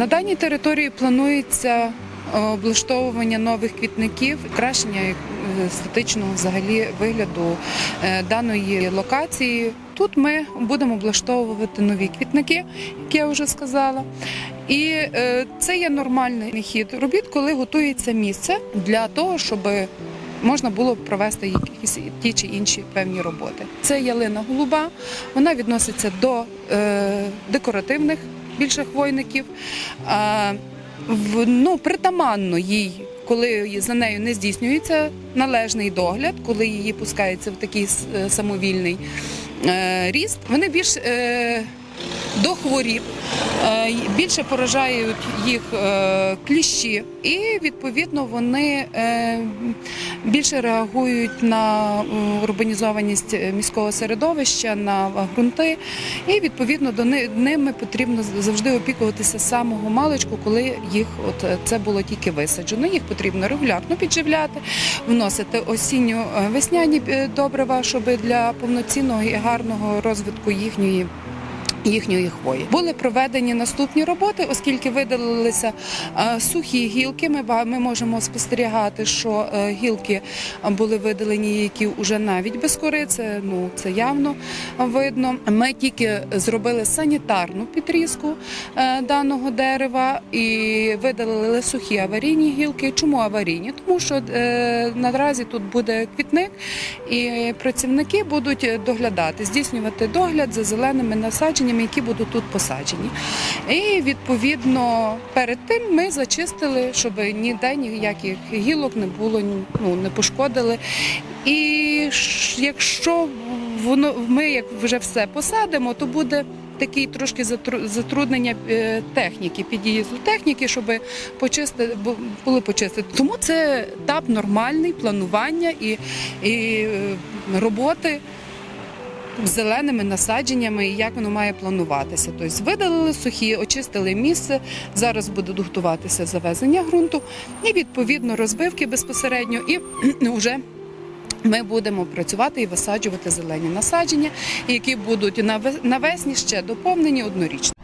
На даній території планується е, облаштовування нових квітників, кращення е, естетичного взагалі вигляду е, даної локації. Тут ми будемо облаштовувати нові квітники, як я вже сказала. І це є нормальний хід робіт, коли готується місце для того, щоб можна було провести якісь ті чи інші певні роботи. Це ялина голуба, вона відноситься до декоративних більше хвойників. Ну, притаманно їй, коли за нею не здійснюється належний догляд, коли її пускається в такий е, самовільний е, ріст, вони більш е, до хворіб, е, більше поражають їх е, кліщі, і відповідно вони е, більше реагують на урбанізованість міського середовища, на ґрунти, і відповідно до ни- ними потрібно завжди опікуватися з самого маличку, коли їх от це було тільки висаджено. Їх потрібно регулярно підживляти, вносити осінньо-весняні е, добрива, щоб для повноцінного і гарного розвитку їхньої. Їхньої хвої були проведені наступні роботи, оскільки видалилися е, сухі гілки. Ми можемо спостерігати, що е, гілки були видалені, які вже навіть без кори. Це ну це явно видно. Ми тільки зробили санітарну підрізку е, даного дерева і видалили сухі аварійні гілки. Чому аварійні? Тому що наразі тут буде квітник, і працівники будуть доглядати, здійснювати догляд за зеленими насадженнями, які будуть тут посаджені. І відповідно перед тим ми зачистили, щоб ніде ніяких гілок не було, ну не пошкодили. І якщо воно ми як вже все посадимо, то буде. Такий трошки затру- затруднення е, техніки, під'їзду техніки, щоб почистити, бу- були почистити. Тому це етап нормальний планування і, і е, роботи зеленими насадженнями, і як воно має плануватися. Тобто видалили сухі, очистили місце. Зараз буде готуватися завезення ґрунту і відповідно розбивки безпосередньо, і вже ми будемо працювати і висаджувати зелені насадження, які будуть навесні ще доповнені однорічно.